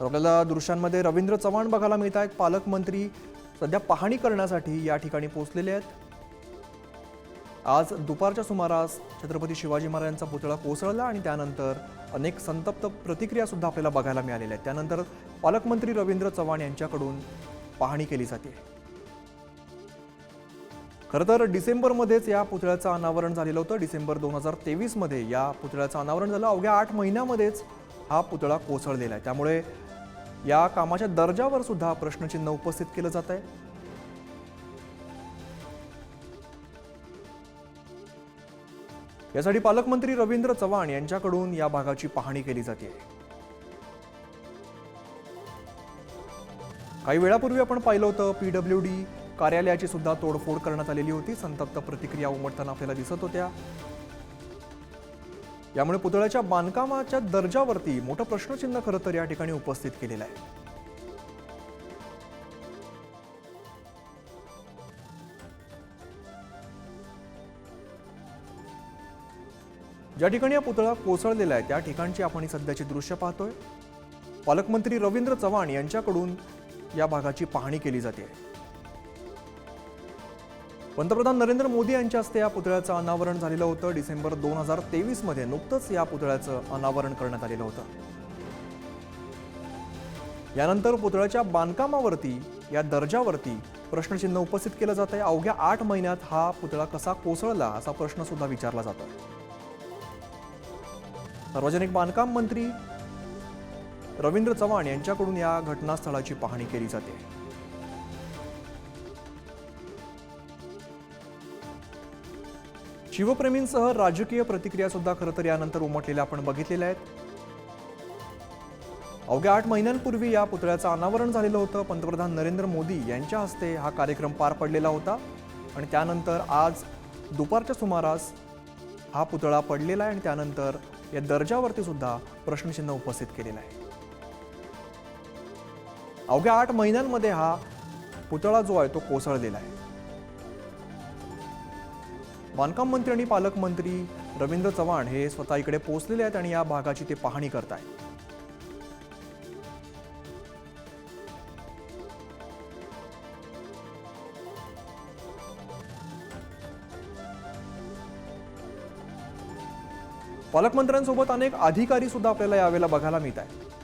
तर आपल्याला दृश्यांमध्ये रवींद्र चव्हाण बघायला मिळत आहेत पालकमंत्री सध्या पाहणी करण्यासाठी या ठिकाणी पोहोचलेले आहेत. आज दुपारच्या सुमारास छत्रपती शिवाजी महाराजांचा पुतळा कोसळला आणि त्यानंतर अनेक संतप्त प्रतिक्रिया सुद्धा आपल्याला बघायला मिळालेल्या आहेत. त्यानंतर पालकमंत्री रवींद्र चव्हाण यांच्याकडून पाहणी केली जाते. खरं तर डिसेंबरमध्येच या पुतळ्याचं अनावरण झालेलं होतं. डिसेंबर दोन हजार तेवीसमध्ये या पुतळ्याचं अनावरण झालं. अवघ्या आठ महिन्यामध्येच हा पुतळा कोसळलेला आहे. त्यामुळे या कामाच्या दर्जावर सुद्धा प्रश्नचिन्ह उपस्थित केलं जात आहे यासाठी पालकमंत्री रवींद्र चव्हाण यांच्याकडून या भागाची पाहणी केली जाते. काही वेळापूर्वी आपण पाहिलं होतं पीडब्ल्यू डी कार्यालयाची सुद्धा तोडफोड करण्यात आलेली होती. संतप्त प्रतिक्रिया उमटताना आपल्याला दिसत होत्या. यामुळे पुतळ्याच्या बांधकामाच्या दर्जावरती मोठं प्रश्नचिन्ह खरं तर या ठिकाणी उपस्थित केलेलं आहे. ज्या ठिकाणी हा पुतळा कोसळलेला आहे त्या ठिकाणची आपण सध्याची दृश्य पाहतोय. पालकमंत्री रवींद्र चव्हाण यांच्याकडून या भागाची पाहणी केली जाते. पंतप्रधान नरेंद्र मोदी यांच्या हस्ते या पुतळ्याचं अनावरण झालेलं होतं. डिसेंबर दोन हजार तेवीसमध्ये नुकतंच या पुतळ्याचं अनावरण करण्यात आलेलं होतं. यानंतर पुतळ्याच्या बांधकामावरती या दर्जावरती प्रश्नचिन्ह उपस्थित केलं जात आहे. अवघ्या आठ महिन्यात हा पुतळा कसा कोसळला असा प्रश्न सुद्धा विचारला जातो. सार्वजनिक बांधकाम मंत्री रवींद्र चव्हाण यांच्याकडून या घटनास्थळाची पाहणी केली जाते. शिवप्रेमींसह राजकीय प्रतिक्रिया सुद्धा खरं तर यानंतर उमटलेल्या आपण बघितलेल्या आहेत. अवघ्या आठ महिन्यांपूर्वी या पुतळ्याचं अनावरण झालेलं होतं. पंतप्रधान नरेंद्र मोदी यांच्या हस्ते हा कार्यक्रम पार पडलेला होता. आणि त्यानंतर आज दुपारच्या सुमारास हा पुतळा पडलेला आहे आणि त्यानंतर या दर्जावरती सुद्धा प्रश्नचिन्ह उपस्थित केलेलं आहे. अवघ्या आठ महिन्यांमध्ये हा पुतळा जो आहे तो कोसळलेला आहे. बांधकाम मंत्री आणि पालकमंत्री रवींद्र चव्हाण हे स्वतः इकडे पोहोचलेले आहेत आणि या भागाची ते पाहणी करतायत. पालकमंत्र्यांसोबत अनेक अधिकारी सुद्धा आपल्याला यावेळेला बघायला मिळत आहेत